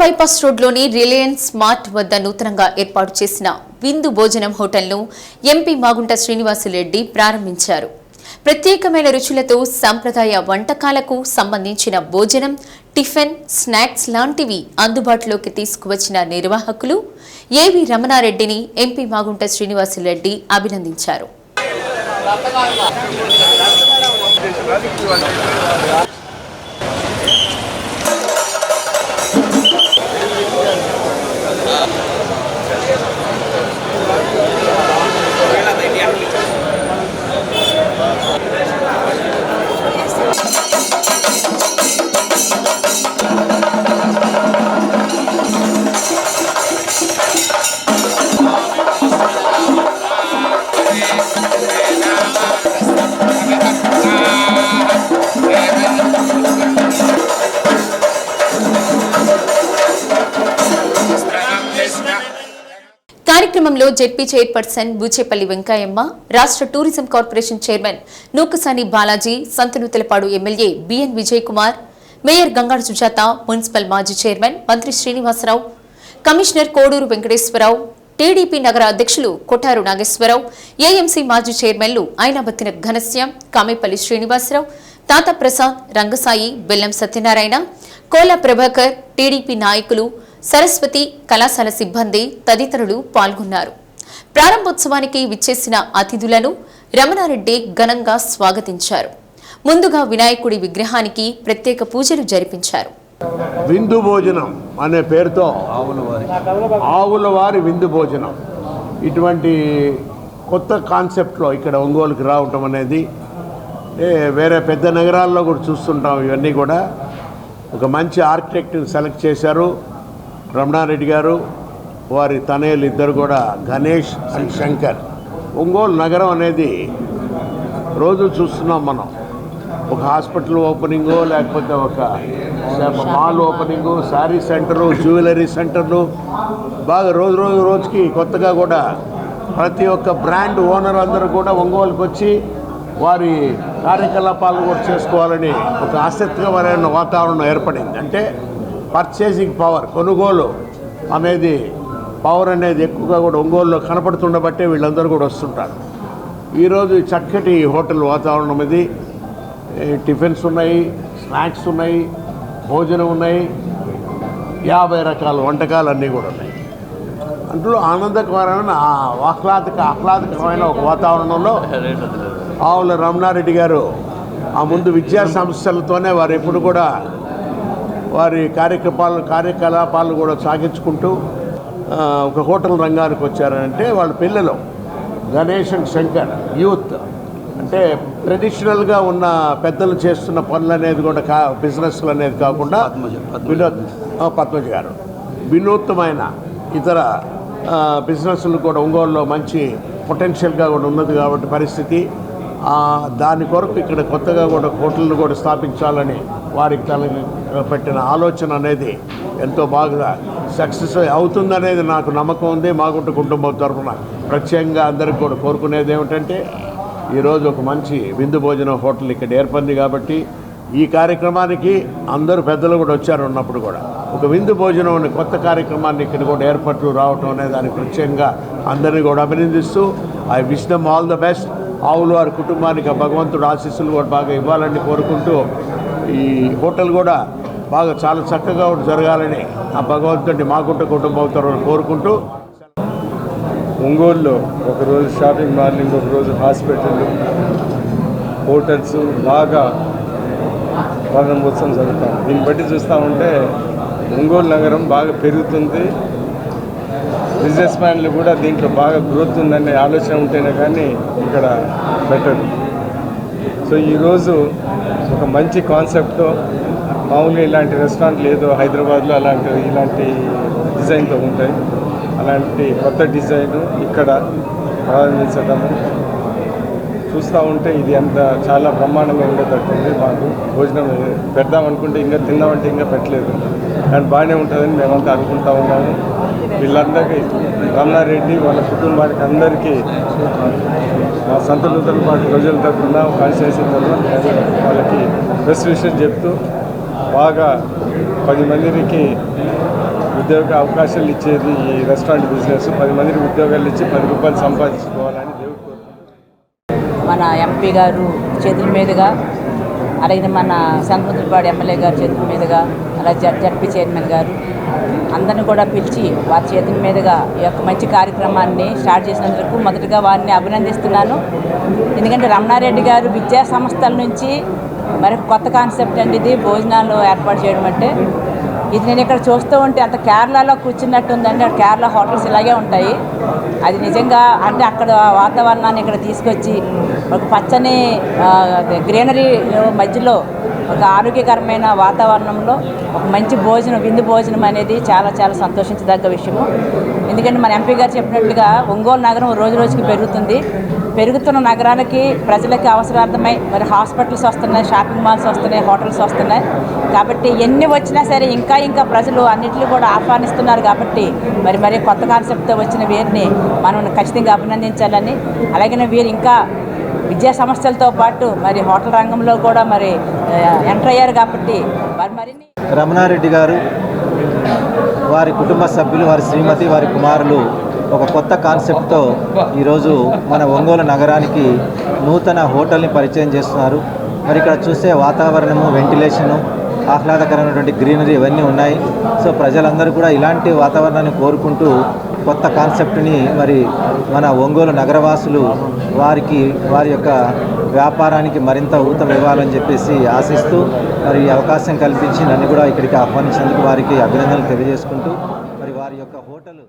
Bypass రోడ్లోని Reliance smart వద్ద నూతనంగా ఏర్పాటు చేసిన విందు భోజనం హోటల్ను ఎంపీ మాగుంట శ్రీనివాసులరెడ్డి ప్రారంభించారు. ప్రత్యేకమైన రుచులతో సంప్రదాయ వంటకాలకు సంబంధించిన భోజనం టిఫిన్ స్నాక్స్ లాంటివి అందుబాటులోకి తీసుకువచ్చిన నిర్వాహకులు ఏవి రమణారెడ్డిని ఎంపీ మాగుంట శ్రీనివాసులరెడ్డి అభినందించారు. జెడ్పీ చైర్పర్సన్ బూచేపల్లి వెంకయ్యమ్మ రాష్ట్ర tourism corporation chairman Nookasani Balaji Santhanuthalapadu MLA B N Vijay Kumar mayor Gangadu Sujatha municipal మాజీ చైర్మన్ మంత్రి శ్రీనివాసరావు కమిషనర్ కోడూరు వెంకటేశ్వరరావు టీడీపీ నగర అధ్యక్షులు కొఠారు నాగేశ్వరరావు ఏఎంసీ మాజీ చైర్మన్లు అయినబత్తిన ఘనశ్యాం కామేపల్లి శ్రీనివాసరావు తాత ప్రసాద్ రంగసాయి బెల్లం సత్యనారాయణ కోల ప్రభాకర్ టీడీపీ నాయకులు సరస్వతి కళాశాల సిబ్బంది తదితరులు పాల్గొన్నారు. ప్రారంభోత్సవానికి విచ్చేసిన అతిథులను రమణారెడ్డి ఘనంగా స్వాగతించారు. ముందుగా వినాయకుడి విగ్రహానికి ప్రత్యేక పూజలు జరిపించారు. విందు భోజనం అనే పేరుతో ఆవుల వారి. విందు భోజనం. ఇటువంటి కొత్త కాన్సెప్ట్లో ఇక్కడ ఒంగోలుకి రావటం అనేది ఏ వేరే పెద్ద నగరాల్లో కూడా చూస్తుంటాం ఇవన్నీ కూడా. ఒక మంచి ఆర్కిటెక్ట్ని సెలెక్ట్ చేశారు రమణారెడ్డి గారు. వారి తనయులు ఇద్దరు కూడా గణేష్ అండ్ శంకర్. ఒంగోలు నగరం అనేది రోజు చూస్తున్నాం మనం. ఒక హాస్పిటల్ ఓపెనింగు లేకపోతే ఒక mall opening sari centre jewellery సెంటర్లు. బాగా రోజు రోజు రోజుకి కొత్తగా కూడా ప్రతి ఒక్క బ్రాండ్ ఓనర్ అందరూ కూడా ఒంగోలుకి వచ్చి వారి కార్యకలాపాలు కూడా చేసుకోవాలని ఒక ఆసక్తికరమైన వాతావరణం ఏర్పడింది. అంటే పర్చేసింగ్ పవర్ కొనుగోలు అనేది పవర్ అనేది ఎక్కువగా కూడా ఒంగోలులో కనపడుతుండబట్టే వీళ్ళందరూ కూడా వస్తుంటారు. ఈరోజు చక్కటి హోటల్ వాతావరణం ఇది. ఈ టిఫిన్స్ ఉన్నాయి స్నాక్స్ ఉన్నాయి భోజనం ఉన్నాయి. యాభై రకాల వంటకాలు అన్నీ కూడా ఉన్నాయి. అందులో ఆనందకరమైన ఆ ఆహ్లాదక ఆహ్లాదకరమైన ఒక వాతావరణంలో ఆవుల రమణారెడ్డి గారు ఆ ముందు విద్యా సంస్థలతోనే వారు ఎప్పుడు కూడా వారి కార్యకలాపాలు కార్యకలాపాలు కూడా సాగించుకుంటూ ఒక హోటల్ రంగానికి వచ్చారంటే వాళ్ళ పిల్లలు. Ganesh and Shankar youth. అంటే ట్రెడిషనల్గా ఉన్న పెద్దలు చేస్తున్న పనులు అనేది కూడా కా బిజినెస్లు అనేది కాకుండా వినోద్ పద్మజ గారు. వినూత్నమైన ఇతర బిజినెస్లు కూడా ఒంగోలులో మంచి పొటెన్షియల్గా కూడా ఉన్నది కాబట్టి పరిస్థితి. దాని కొరకు ఇక్కడ కొత్తగా కూడా హోటళ్ళు కూడా స్థాపించాలని వారికి తన పెట్టిన ఆలోచన అనేది ఎంతో బాగా సక్సెస్ అవుతుందనేది నాకు నమ్మకం ఉంది. మాగుంట కుటుంబం తరఫున ప్రత్యేకంగా అందరికి కూడా కోరుకునేది ఏమిటంటే ఈరోజు ఒక మంచి విందు భోజనం హోటల్ ఇక్కడ ఏర్పడింది కాబట్టి ఈ కార్యక్రమానికి అందరూ పెద్దలు కూడా వచ్చారు ఉన్నప్పుడు కూడా. ఒక విందు భోజనం అనే కొత్త కార్యక్రమాన్ని ఇక్కడ కూడా ఏర్పాట్లు రావటం అనే దానికి ప్రత్యేకంగా అందరినీ కూడా అభినందిస్తూ I wish them all the best ఆవులు వారి కుటుంబానికి భగవంతుడు ఆశీస్సులు కూడా బాగా ఇవ్వాలని కోరుకుంటూ ఈ హోటల్ కూడా బాగా చాలా చక్కగా జరగాలని ఆ భగవంతుడిని మాకుంట కుటుంబం తరఫున కోరుకుంటూ ఒంగోలులో ఒకరోజు షాపింగ్ మాల్ ఇంకొక రోజు హాస్పిటల్ హోటల్స్ బాగా ప్రారంభోత్సవం జరుగుతాం. దీన్ని బట్టి చూస్తూ ఉంటే ఒంగోలు నగరం బాగా పెరుగుతుంది. బిజినెస్ మ్యాన్లు కూడా దీంట్లో బాగా గ్రోత్ ఉందనే ఆలోచన ఉంటేనే కానీ ఇక్కడ బెటర్. సో ఈరోజు ఒక మంచి కాన్సెప్ట్తో మామూలుగా ఇలాంటి రెస్టారెంట్ లేదు. హైదరాబాద్లో అలాంటి ఇలాంటి డిజైన్తో ఉంటాయి. అలాంటి కొత్త డిజైన్ ఇక్కడ ప్రారంభించడము చూస్తూ ఉంటే ఇది అంత చాలా బ్రహ్మాండంగా ఉండేటట్టుంది మాకు. భోజనం పెడదాం అనుకుంటే ఇంకా తిందామంటే ఇంకా పెట్టలేదు. కానీ బాగానే ఉంటుందని మేమంతా అనుకుంటా ఉన్నాము. వీళ్ళందరికీ రమణారెడ్డి వాళ్ళ కుటుంబానికి అందరికీ మా సంత నూతన పాటు ప్రజల తరఫున కాన్స్టిట్యూన్సీ తరఫున వాళ్ళకి బెస్ట్ విషయం చెప్తూ బాగా పది మందికి ఉద్యోగ అవకాశాలు ఇచ్చేది ఈ రెస్టారెంట్ బిజినెస్. పది మందికి ఉద్యోగాలు ఇచ్చి పది రూపాయలు సంపాదించుకోవాలని దేవుడు మన ఎంపీ గారు చేతుల మీదుగా అలాగే మన సంతముద్రపాడు ఎమ్మెల్యే గారు చేతుల మీదుగా అలాగే జడ్పీ చైర్మన్ గారు అందరిని కూడా పిలిచి వారి చేతుల మీదుగా ఈ యొక్క మంచి కార్యక్రమాన్ని స్టార్ట్ చేసినందుకు మొదటగా వారిని అభినందిస్తున్నాను. ఎందుకంటే రమణారెడ్డి గారు విద్యా సంస్థల నుంచి మరి కొత్త కాన్సెప్ట్ అండి ఇది. భోజనాలు ఏర్పాటు చేయడం అంటే ఇది నేను ఇక్కడ చూస్తూ ఉంటే అంత కేరళలో కూర్చున్నట్టు ఉందండి అక్కడ కేరళ హోటల్స్ ఇలాగే ఉంటాయి. అది నిజంగా అంటే అక్కడ వాతావరణాన్ని ఇక్కడ తీసుకొచ్చి ఒక పచ్చని గ్రీనరీ మధ్యలో ఒక ఆరోగ్యకరమైన వాతావరణంలో ఒక మంచి భోజనం విందు భోజనం అనేది చాలా చాలా సంతోషించదగ్గ విషయము. ఎందుకంటే మన ఎంపీ గారు చెప్పినట్లుగా ఒంగోలు నగరం రోజు రోజుకి పెరుగుతుంది. పెరుగుతున్న నగరానికి ప్రజలకి అవసరార్థమై మరి హాస్పిటల్స్ వస్తున్నాయి షాపింగ్ మాల్స్ వస్తున్నాయి హోటల్స్ వస్తున్నాయి. కాబట్టి ఎన్ని వచ్చినా సరే ఇంకా ఇంకా ప్రజలు అన్నిటిని కూడా ఆహ్వానిస్తున్నారు కాబట్టి మరి మరి కొత్త కాన్సెప్ట్తో వచ్చిన వీరిని మనం ఖచ్చితంగా అభినందించాలని అలాగే వీరు ఇంకా విద్యా సంస్థలతో పాటు మరి హోటల్ రంగంలో కూడా మరి ఎంటర్ అయ్యారు కాబట్టి మరి మరిన్ని రమణారెడ్డి గారు వారి కుటుంబ సభ్యులు వారి శ్రీమతి వారి కుమారులు ఒక కొత్త కాన్సెప్ట్తో ఈరోజు మన ఒంగోలు నగరానికి నూతన హోటల్ని పరిచయం చేస్తున్నారు. మరి ఇక్కడ చూస్తే వాతావరణము వెంటిలేషను ఆహ్లాదకరమైనటువంటి గ్రీనరీ ఇవన్నీ ఉన్నాయి. సో ప్రజలందరూ కూడా ఇలాంటి వాతావరణాన్ని కోరుకుంటూ కొత్త కాన్సెప్ట్ని మరి మన ఒంగోలు నగరవాసులు వారికి వారి యొక్క వ్యాపారానికి మరింత ఊతం ఇవ్వాలని చెప్పేసి ఆశిస్తూ మరి అవకాశం కల్పించి నన్ను కూడా ఇక్కడికి ఆహ్వానించినందుకు వారికి అభినందనలు తెలియజేసుకుంటూ మరి వారి యొక్క హోటల్